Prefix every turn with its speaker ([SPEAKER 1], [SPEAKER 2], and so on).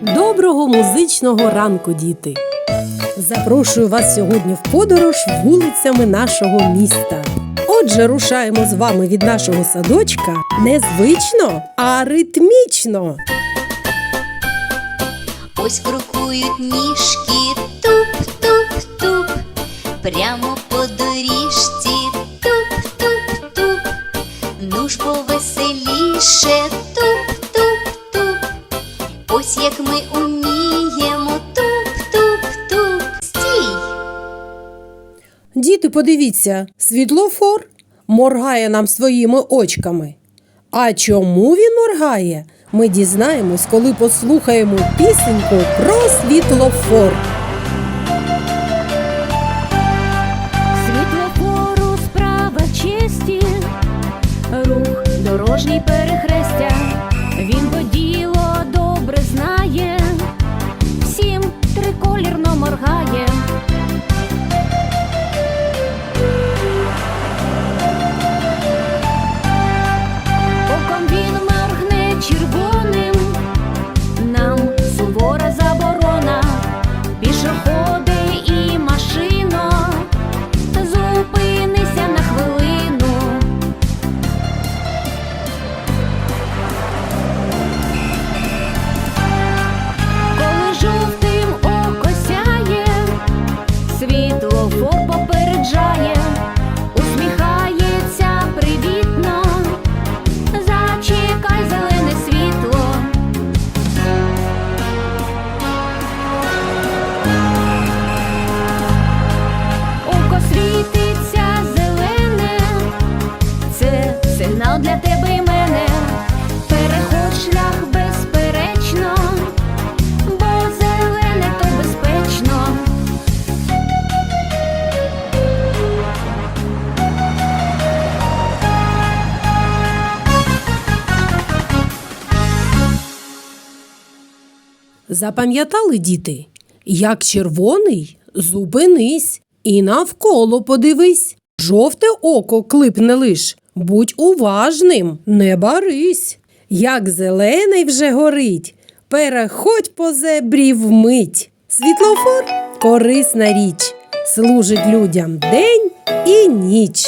[SPEAKER 1] Доброго музичного ранку, діти! Запрошую вас сьогодні в подорож вулицями нашого міста. Отже, рушаємо з вами від нашого садочка не звично, а ритмічно.
[SPEAKER 2] Ось крокують ніжки, туп-туп-туп, прямо по доріжці, туп-туп-туп, ну ж як ми уміємо, туп-туп-туп. Стій!
[SPEAKER 1] Діти, подивіться, світлофор моргає нам своїми очками. А чому він моргає? Ми дізнаємось, коли послухаємо пісеньку про світлофор.
[SPEAKER 3] Світлофору справа честі, рух дорожній перехрестя, попереджає,
[SPEAKER 1] Запам'ятали, діти? Як червоний, зупинись і навколо подивись. Жовте око клипне лиш. Будь уважним, не барись. Як зелений вже горить, переходь по зебрі вмить. Світлофор корисна річ, служить людям день і ніч.